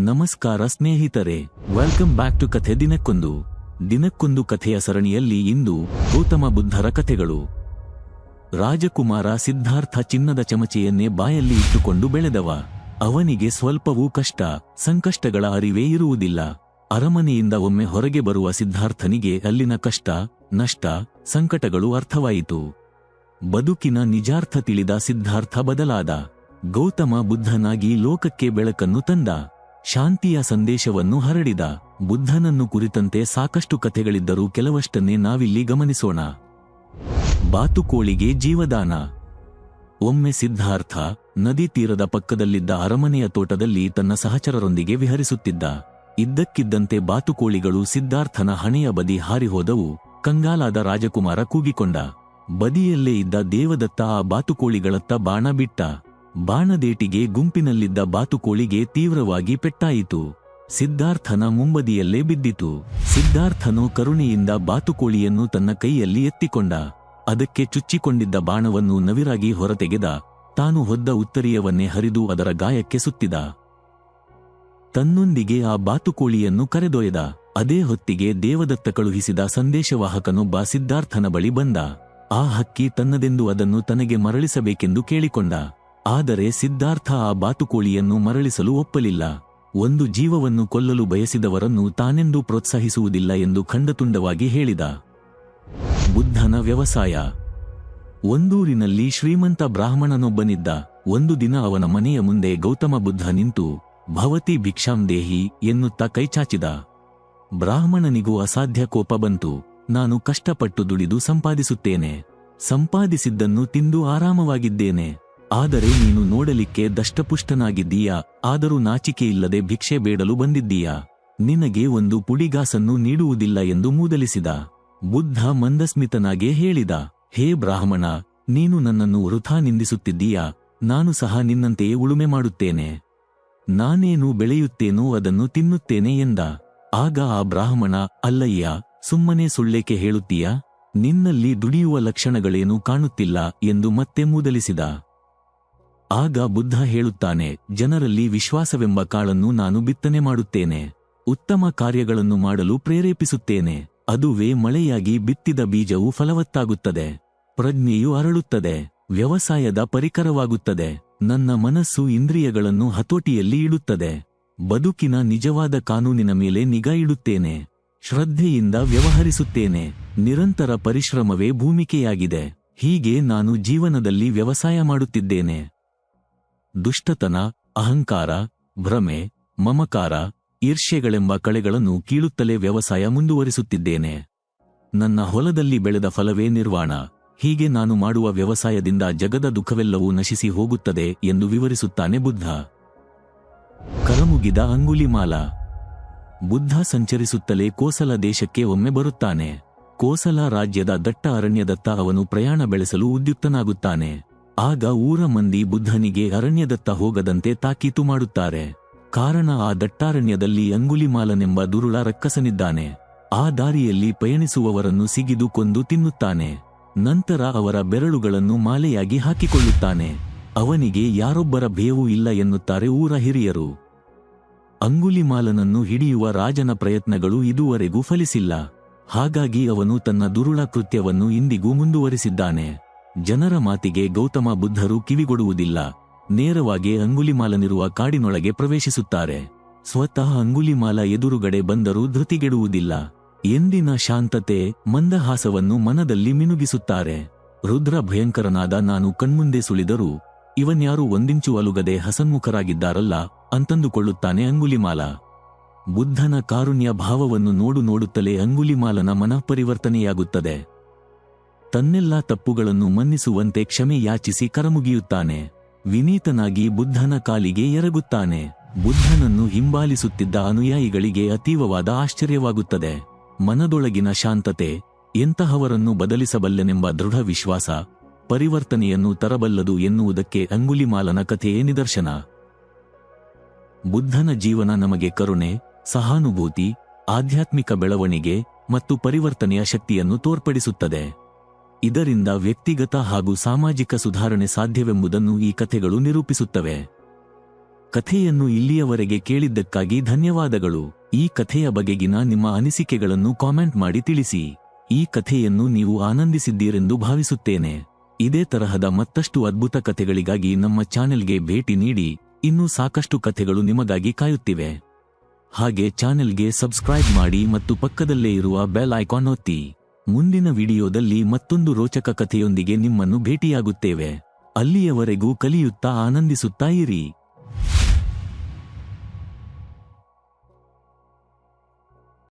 ನಮಸ್ಕಾರ ಸ್ನೇಹಿತರೆ welcome back to ಕಥೆ ದಿನಕ್ಕೊಂದು. ದಿನಕ್ಕೊಂದು ಕಥೆಯ ಸರಣಿಯಲ್ಲಿ ಇಂದು ಗೌತಮ ಬುದ್ಧರ ಕಥೆಗಳು. ರಾಜಕುಮಾರ ಸಿದ್ಧಾರ್ಥ ಚಿನ್ನದ ಚಮಚೆಯನ್ನೇ ಬಾಯಲ್ಲಿ ಇಟ್ಟುಕೊಂಡು ಬೆಳೆದವ. ಅವನಿಗೆ ಸ್ವಲ್ಪವೂ ಕಷ್ಟ, ಸಂಕಷ್ಟಗಳ ಅರಿವೇ ಇರುವುದಿಲ್ಲ. ಅರಮನೆಯಿಂದ ಒಮ್ಮೆ ಹೊರಗೆ ಬರುವ ಸಿದ್ಧಾರ್ಥನಿಗೆ ಅಲ್ಲಿನ ಕಷ್ಟ, ನಷ್ಟ, ಸಂಕಟಗಳು ಅರ್ಥವಾಯಿತು. ಬದುಕಿನ ನಿಜಾರ್ಥ ತಿಳಿದ ಸಿದ್ಧಾರ್ಥ ಬದಲಾದ. ಗೌತಮ ಬುದ್ಧನಾಗಿ ಲೋಕಕ್ಕೆ ಬೆಳಕನ್ನು ತಂದ. ಶಾಂತಿಯ ಸಂದೇಶವನ್ನು ಹರಡಿದ ಬುದ್ಧನನ್ನು ಕುರಿತಂತೆ ಸಾಕಷ್ಟು ಕಥೆಗಳಿದ್ದರೂ ಕೆಲವಷ್ಟನ್ನೇ ನಾವಿಲ್ಲಿ ಗಮನಿಸೋಣ. ಬಾತುಕೋಳಿಗೆ ಜೀವದಾನ. ಒಮ್ಮೆ ಸಿದ್ಧಾರ್ಥ ನದಿ ತೀರದ ಪಕ್ಕದಲ್ಲಿದ್ದ ಅರಮನೆಯ ತೋಟದಲ್ಲಿ ತನ್ನ ಸಹಚರರೊಂದಿಗೆ ವಿಹರಿಸುತ್ತಿದ್ದ. ಇದ್ದಕ್ಕಿದ್ದಂತೆ ಬಾತುಕೋಳಿಗಳು ಸಿದ್ಧಾರ್ಥನ ಹಣೆಯ ಬದಿ ಹಾರಿಹೋದವು. ಕಂಗಾಲಾದ ರಾಜಕುಮಾರ ಕೂಗಿಕೊಂಡ. ಬದಿಯಲ್ಲೇ ಇದ್ದ ದೇವದತ್ತ ಆ ಬಾತುಕೋಳಿಗಳತ್ತ ಬಾಣ ಬಿಟ್ಟ. ಬಾಣದೇಟಿಗೆ ಗುಂಪಿನಲ್ಲಿದ್ದ ಬಾತುಕೋಳಿಗೆ ತೀವ್ರವಾಗಿ ಪೆಟ್ಟಾಯಿತು. ಸಿದ್ಧಾರ್ಥನ ಮುಂಬದಿಯಲ್ಲೇ ಬಿದ್ದಿತು. ಸಿದ್ಧಾರ್ಥನು ಕರುಣೆಯಿಂದ ಬಾತುಕೋಳಿಯನ್ನು ತನ್ನ ಕೈಯಲ್ಲಿ ಎತ್ತಿಕೊಂಡ. ಅದಕ್ಕೆ ಚುಚ್ಚಿಕೊಂಡಿದ್ದ ಬಾಣವನ್ನು ನವಿರಾಗಿ ಹೊರತೆಗೆದ. ತಾನು ಹೊದ್ದ ಉತ್ತರಿಯವನ್ನೇ ಹರಿದು ಅದರ ಗಾಯಕ್ಕೆ ಸುತ್ತಿದ. ತನ್ನೊಂದಿಗೆ ಆ ಬಾತುಕೋಳಿಯನ್ನು ಕರೆದೊಯ್ದ. ಅದೇ ಹೊತ್ತಿಗೆ ದೇವದತ್ತ ಕಳುಹಿಸಿದ ಸಂದೇಶವಾಹಕನೊಬ್ಬ ಸಿದ್ಧಾರ್ಥನ ಬಳಿ ಬಂದ. ಆ ಹಕ್ಕಿ ತನ್ನದೆಂದು ಅದನ್ನು ತನಗೆ ಮರಳಿಸಬೇಕೆಂದು ಕೇಳಿಕೊಂಡ. ಆದರೆ ಸಿದ್ಧಾರ್ಥ ಆ ಬಾತುಕೋಳಿಯನ್ನು ಮರಳಿಸಲು ಒಪ್ಪಲಿಲ್ಲ. ಒಂದು ಜೀವವನ್ನು ಕೊಲ್ಲಲು ಬಯಸಿದವರನ್ನು ತಾನೆಂದೂ ಪ್ರೋತ್ಸಾಹಿಸುವುದಿಲ್ಲ ಎಂದು ಖಂಡತುಂಡವಾಗಿ ಹೇಳಿದ. ಬುದ್ಧನ ವ್ಯವಸಾಯ. ಒಂದೂರಿನಲ್ಲಿ ಶ್ರೀಮಂತ ಬ್ರಾಹ್ಮಣನೊಬ್ಬನಿದ್ದ. ಒಂದು ದಿನ ಅವನ ಮನೆಯ ಮುಂದೆ ಗೌತಮ ಬುದ್ಧ ನಿಂತು, ಭವತಿ ಭಿಕ್ಷಾಂ ದೇಹಿ ಎನ್ನುತ್ತಾ ಕೈಚಾಚಿದ. ಬ್ರಾಹ್ಮಣನಿಗೂ ಅಸಾಧ್ಯ ಕೋಪ ಬಂತು. ನಾನು ಕಷ್ಟಪಟ್ಟು ದುಡಿದು ಸಂಪಾದಿಸುತ್ತೇನೆ. ಸಂಪಾದಿಸಿದ್ದನ್ನು ತಿಂದು ಆರಾಮವಾಗಿದ್ದೇನೆ. ಆದರೆ ನೀನು ನೋಡಲಿಕ್ಕೆ ದಷ್ಟಪುಷ್ಟನಾಗಿದ್ದೀಯಾ? ಆದರೂ ನಾಚಿಕೆಯಿಲ್ಲದೆ ಭಿಕ್ಷೆ ಬೇಡಲು ಬಂದಿದ್ದೀಯಾ? ನಿನಗೆ ಒಂದು ಪುಡಿಗಾಸನ್ನು ನೀಡುವುದಿಲ್ಲ ಎಂದು ಮೂದಲಿಸಿದ. ಬುದ್ಧ ಮಂದಸ್ಮಿತನಾಗೆ ಹೇಳಿದ, ಹೇ ಬ್ರಾಹ್ಮಣ, ನೀನು ನನ್ನನ್ನು ವೃಥಾ ನಿಂದಿಸುತ್ತಿದ್ದೀಯಾ? ನಾನು ಸಹ ನಿನ್ನಂತೆಯೇ ಉಳುಮೆ ಮಾಡುತ್ತೇನೆ. ನಾನೇನು ಬೆಳೆಯುತ್ತೇನೋ ಅದನ್ನು ತಿನ್ನುತ್ತೇನೆ ಎಂದ. ಆಗ ಆ ಬ್ರಾಹ್ಮಣ, ಅಲ್ಲಯ್ಯ, ಸುಮ್ಮನೆ ಸುಳ್ಳೇಕೆ ಹೇಳುತ್ತೀಯಾ? ನಿನ್ನಲ್ಲಿ ದುಡಿಯುವ ಲಕ್ಷಣಗಳೇನೂ ಕಾಣುತ್ತಿಲ್ಲ ಎಂದು ಮತ್ತೆ ಮೂದಲಿಸಿದ. ಆಗ ಬುದ್ಧ ಹೇಳುತ್ತಾನೆ, ಜನರಲ್ಲಿ ವಿಶ್ವಾಸವೆಂಬ ಕಾಳನ್ನು ನಾನು ಬಿತ್ತನೆ ಮಾಡುತ್ತೇನೆ, ಉತ್ತಮ ಕಾರ್ಯಗಳನ್ನು ಮಾಡಲು ಪ್ರೇರೇಪಿಸುತ್ತೇನೆ, ಅದುವೇ ಮಳೆಯಾಗಿ ಬಿತ್ತಿದ ಬೀಜವು ಫಲವತ್ತಾಗುತ್ತದೆ, ಪ್ರಜ್ಞೆಯು ಅರಳುತ್ತದೆ, ವ್ಯವಸಾಯದ ಪರಿಕರವಾಗುತ್ತದೆ, ನನ್ನ ಮನಸ್ಸು ಇಂದ್ರಿಯಗಳನ್ನು ಹತೋಟಿಯಲ್ಲಿ ಇಡುತ್ತದೆ, ಬದುಕಿನ ನಿಜವಾದ ಕಾನೂನಿನ ಮೇಲೆ ನಿಗಾ ಇಡುತ್ತೇನೆ, ಶ್ರದ್ಧೆಯಿಂದ ವ್ಯವಹರಿಸುತ್ತೇನೆ, ನಿರಂತರ ಪರಿಶ್ರಮವೇ ಭೂಮಿಕೆಯಾಗಿದೆ, ಹೀಗೆ ನಾನು ಜೀವನದಲ್ಲಿ ವ್ಯವಸಾಯ ಮಾಡುತ್ತಿದ್ದೇನೆ. ದುಷ್ಟತನ, ಅಹಂಕಾರ, ಭ್ರಮೆ, ಮಮಕಾರ, ಈರ್ಷ್ಯೆಗಳೆಂಬ ಕಳೆಗಳನ್ನು ಕೀಳುತ್ತಲೇ ವ್ಯವಸಾಯ ಮುಂದುವರಿಸುತ್ತಿದ್ದೇನೆ. ನನ್ನ ಹೊಲದಲ್ಲಿ ಬೆಳೆದ ಫಲವೇ ನಿರ್ವಾಣ. ಹೀಗೆ ನಾನು ಮಾಡುವ ವ್ಯವಸಾಯದಿಂದ ಜಗದ ದುಃಖವೆಲ್ಲವೂ ನಶಿಸಿ ಹೋಗುತ್ತದೆ ಎಂದು ವಿವರಿಸುತ್ತಾನೆ ಬುದ್ಧ. ಕರಮುಗಿದ ಅಂಗುಲಿಮಾಲ. ಬುದ್ಧ ಸಂಚರಿಸುತ್ತಲೇ ಕೋಸಲ ದೇಶಕ್ಕೆ ಒಮ್ಮೆ ಬರುತ್ತಾನೆ. ಕೋಸಲ ರಾಜ್ಯದ ದಟ್ಟ ಅರಣ್ಯದತ್ತ ಅವನು ಪ್ರಯಾಣ ಬೆಳೆಸಲು ಉದ್ಯುಕ್ತನಾಗುತ್ತಾನೆ. ಆಗ ಊರ ಮಂದಿ ಬುದ್ಧನಿಗೆ ಅರಣ್ಯದತ್ತ ಹೋಗದಂತೆ ತಾಕೀತು ಮಾಡುತ್ತಾರೆ. ಕಾರಣ ಆ ದಟ್ಟಾರಣ್ಯದಲ್ಲಿ ಅಂಗುಲಿಮಾಲನೆಂಬ ದುರುಳ ರಕ್ಕಸನಿದ್ದಾನೆ. ಆ ದಾರಿಯಲ್ಲಿ ಪಯಣಿಸುವವರನ್ನು ಸಿಗಿದು ಕೊಂದು ತಿನ್ನುತ್ತಾನೆ. ನಂತರ ಅವರ ಬೆರಳುಗಳನ್ನು ಮಾಲೆಯಾಗಿ ಹಾಕಿಕೊಳ್ಳುತ್ತಾನೆ. ಅವನಿಗೆ ಯಾರೊಬ್ಬರ ಭಯವೂ ಇಲ್ಲ ಎನ್ನುತ್ತಾರೆ ಊರ ಹಿರಿಯರು. ಅಂಗುಲಿಮಾಲನನ್ನು ಹಿಡಿಯುವ ರಾಜನ ಪ್ರಯತ್ನಗಳು ಇದುವರೆಗೂ ಫಲಿಸಿಲ್ಲ. ಹಾಗಾಗಿ ಅವನು ತನ್ನ ದುರುಳ ಕೃತ್ಯವನ್ನು ಇಂದಿಗೂ ಮುಂದುವರಿಸಿದ್ದಾನೆ. ಜನರ ಮಾತಿಗೆ ಗೌತಮ ಬುದ್ಧರು ಕಿವಿಗೊಡುವುದಿಲ್ಲ. ನೇರವಾಗಿ ಅಂಗುಲಿಮಾಲನಿರುವ ಕಾಡಿನೊಳಗೆ ಪ್ರವೇಶಿಸುತ್ತಾರೆ. ಸ್ವತಃ ಅಂಗುಲಿಮಾಲ ಎದುರುಗಡೆ ಬಂದರೂ ಧೃತಿಗೆಡುವುದಿಲ್ಲ. ಎಂದಿನ ಶಾಂತತೆ, ಮಂದಹಾಸವನ್ನು ಮನದಲ್ಲಿ ಮಿನುಗಿಸುತ್ತಾರೆ. ರುದ್ರ ಭಯಂಕರನಾದ ನಾನು ಕಣ್ಮುಂದೆ ಸುಳಿದರೂ, ಇವನ್ಯಾರು ಒಂದಿಂಚು ಅಲುಗದೆ ಹಸನ್ಮುಖರಾಗಿದ್ದಾರಲ್ಲ, ಅಂತಂದುಕೊಳ್ಳುತ್ತಾನೆ ಅಂಗುಲಿಮಾಲ. ಬುದ್ಧನ ಕಾರುಣ್ಯ ಭಾವವನ್ನು ನೋಡು ನೋಡುತ್ತಲೇ ಅಂಗುಲಿಮಾಲನ ಮನಃಪರಿವರ್ತನೆಯಾಗುತ್ತದೆ. ತನ್ನೆಲ್ಲಾ ತಪ್ಪುಗಳನ್ನು ಮನ್ನಿಸುವಂತೆ ಕ್ಷಮೆ ಯಾಚಿಸಿ ಕರಮುಗಿಯುತ್ತಾನೆ. ವಿನೀತನಾಗಿ ಬುದ್ಧನ ಕಾಲಿಗೆ ಎರಗುತ್ತಾನೆ. ಬುದ್ಧನನ್ನು ಹಿಂಬಾಲಿಸುತ್ತಿದ್ದ ಅನುಯಾಯಿಗಳಿಗೆ ಅತೀವವಾದ ಆಶ್ಚರ್ಯವಾಗುತ್ತದೆ. ಮನದೊಳಗಿನ ಶಾಂತತೆ, ಎಂತಹವರನ್ನು ಬದಲಿಸಬಲ್ಲನೆಂಬ ದೃಢ ವಿಶ್ವಾಸ, ಪರಿವರ್ತನೆಯನ್ನು ತರಬಲ್ಲದು ಎನ್ನುವುದಕ್ಕೆ ಅಂಗುಲಿಮಾಲನ ಕಥೆಯೇ ನಿದರ್ಶನ. ಬುದ್ಧನ ಜೀವನ ನಮಗೆ ಕರುಣೆ, ಸಹಾನುಭೂತಿ, ಆಧ್ಯಾತ್ಮಿಕ ಬೆಳವಣಿಗೆ ಮತ್ತು ಪರಿವರ್ತನೆಯ ಶಕ್ತಿಯನ್ನು ತೋರ್ಪಡಿಸುತ್ತದೆ. ಇದರಿಂದ ವ್ಯಕ್ತಿಗತ ಹಾಗೂ ಸಾಮಾಜಿಕ ಸುಧಾರಣೆ ಸಾಧ್ಯವೆಂಬುದನ್ನು ಈ ಕಥೆಗಳು ನಿರೂಪಿಸುತ್ತವೆ. ಕಥೆಯನ್ನು ಇಲ್ಲಿಯವರೆಗೆ ಕೇಳಿದ್ದಕ್ಕಾಗಿ ಧನ್ಯವಾದಗಳು. ಈ ಕಥೆಯ ಬಗೆಗಿನ ನಿಮ್ಮ ಅನಿಸಿಕೆಗಳನ್ನು ಕಾಮೆಂಟ್ ಮಾಡಿ ತಿಳಿಸಿ. ಈ ಕಥೆಯನ್ನು ನೀವು ಆನಂದಿಸಿದ್ದೀರೆಂದು ಭಾವಿಸುತ್ತೇನೆ. ಇದೇ ತರಹದ ಮತ್ತಷ್ಟು ಅದ್ಭುತ ಕಥೆಗಳಿಗಾಗಿ ನಮ್ಮ ಚಾನೆಲ್ಗೆ ಭೇಟಿ ನೀಡಿ. ಇನ್ನೂ ಸಾಕಷ್ಟು ಕಥೆಗಳು ನಿಮಗಾಗಿ ಕಾಯುತ್ತಿವೆ. ಹಾಗೆ ಚಾನೆಲ್ಗೆ ಸಬ್ಸ್ಕ್ರೈಬ್ ಮಾಡಿ ಮತ್ತು ಪಕ್ಕದಲ್ಲೇ ಇರುವ ಬೆಲ್ ಐಕಾನ್ ಒತ್ತಿ. ಮುಂದಿನ ವಿಡಿಯೋದಲ್ಲಿ ಮತ್ತೊಂದು ರೋಚಕ ಕಥೆಯೊಂದಿಗೆ ನಿಮ್ಮನ್ನು ಭೇಟಿಯಾಗುತ್ತೇವೆ. ಅಲ್ಲಿಯವರೆಗೂ ಕಲಿಯುತ್ತಾ ಆನಂದಿಸುತ್ತಾ ಇರಿ.